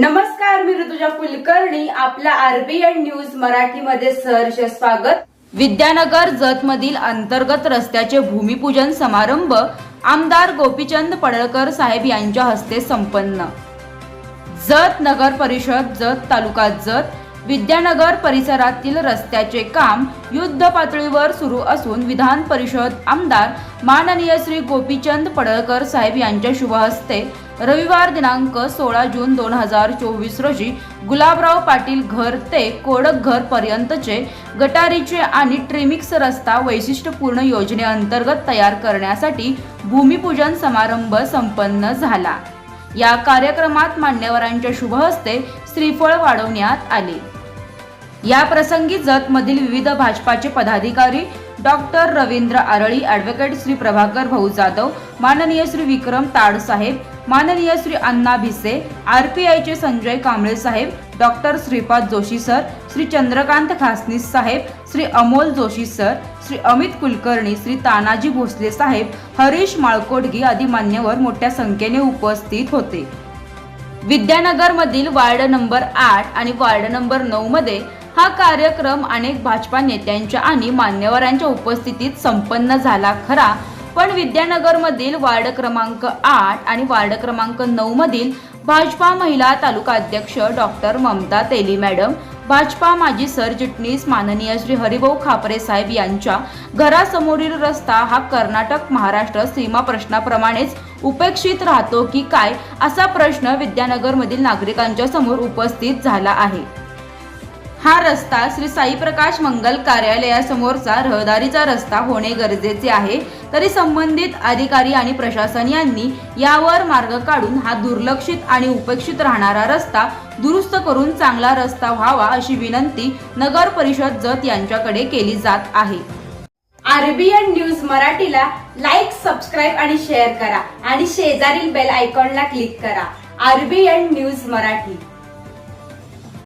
नमस्कार मी ऋतुजा कुलकर्णी. आपल्या RBN news मराठीमध्ये सहर्ष स्वागत. विद्यानगर जत मधील अंतर्गत रस्त्याचे भूमिपूजन समारंभ आमदार गोपीचंद पडळकर साहेब यांच्या हस्ते संपन्न. जत नगर परिषद जत तालुका जत विद्यानगर परिसरातील रस्त्याचे काम युद्ध पातळीवर सुरू असून विधान परिषद आमदार माननीय श्री गोपीचंद पडळकर साहेब यांच्या शुभ हस्ते रविवार दिनांक सोळा जून दोन हजार चोवीस रोजी गुलाबराव पाटील घर ते कोडक घर पर्यंतचे गटारीचे आणि ट्रिमिक्स रस्ता वैशिष्ट्यपूर्ण योजनेअंतर्गत तयार करण्यासाठी भूमिपूजन समारंभ संपन्न झाला. या कार्यक्रमात मान्यवरांच्या शुभहस्ते श्रीफळ वाढवण्यात आले. या प्रसंगी जतमधील विविध भाजपाचे पदाधिकारी डॉक्टर रवींद्र आरळी ॲडव्होकेट श्री प्रभाकर भाऊ जाधव माननीय श्री विक्रम ताड साहेब माननीय श्री अण्णा भिसे आर पी आयचे संजय कांबळे साहेब डॉक्टर श्रीपाद जोशी सर श्री चंद्रकांत खासनीस साहेब श्री अमोल जोशी सर श्री अमित कुलकर्णी श्री तानाजी भोसले साहेब हरीश माळकोडगी आदी मान्यवर मोठ्या संख्येने उपस्थित होते. विद्यानगरमधील वार्ड नंबर आठ आणि वार्ड नंबर नऊमध्ये मध्ये हा कार्यक्रम अनेक भाजपा नेत्यांच्या आणि मान्यवरांच्या उपस्थितीत संपन्न झाला खरा. पण विद्यानगरमधील वार्ड क्रमांक आठ आणि वार्ड क्रमांक नऊ मधील भाजपा महिला तालुका अध्यक्ष डॉक्टर ममता तेली मॅडम भाजपा माजी सरचिटणीस माननीय श्री हरिभाऊ खापरे साहेब यांच्या घरासमोरील रस्ता हा कर्नाटक महाराष्ट्र सीमा प्रश्नाप्रमाणेच उपेक्षित राहतो की काय असा प्रश्न विद्यानगरमधील नागरिकांच्या समोर उपस्थित झाला आहे. हा रस्ता श्री साई प्रकाश मंगल कार्यालयासमोरचा रहदारीचा रस्ता होणे गरजेचे आहे. तरी संबंधित अधिकारी आणि प्रशासन यांनी यावर मार्ग काढून हा दुर्लक्षित आणि उपेक्षित राहणारा रस्ता दुरुस्त करून चांगला रस्ता व्हावा अशी विनंती नगर परिषद जत यांच्याकडे केली जात आहे. आरबीएन न्यूज मराठीला लाईक सबस्क्राईब आणि शेअर करा आणि शेजारील बेल आयकॉनला क्लिक करा. RBN news Marathi.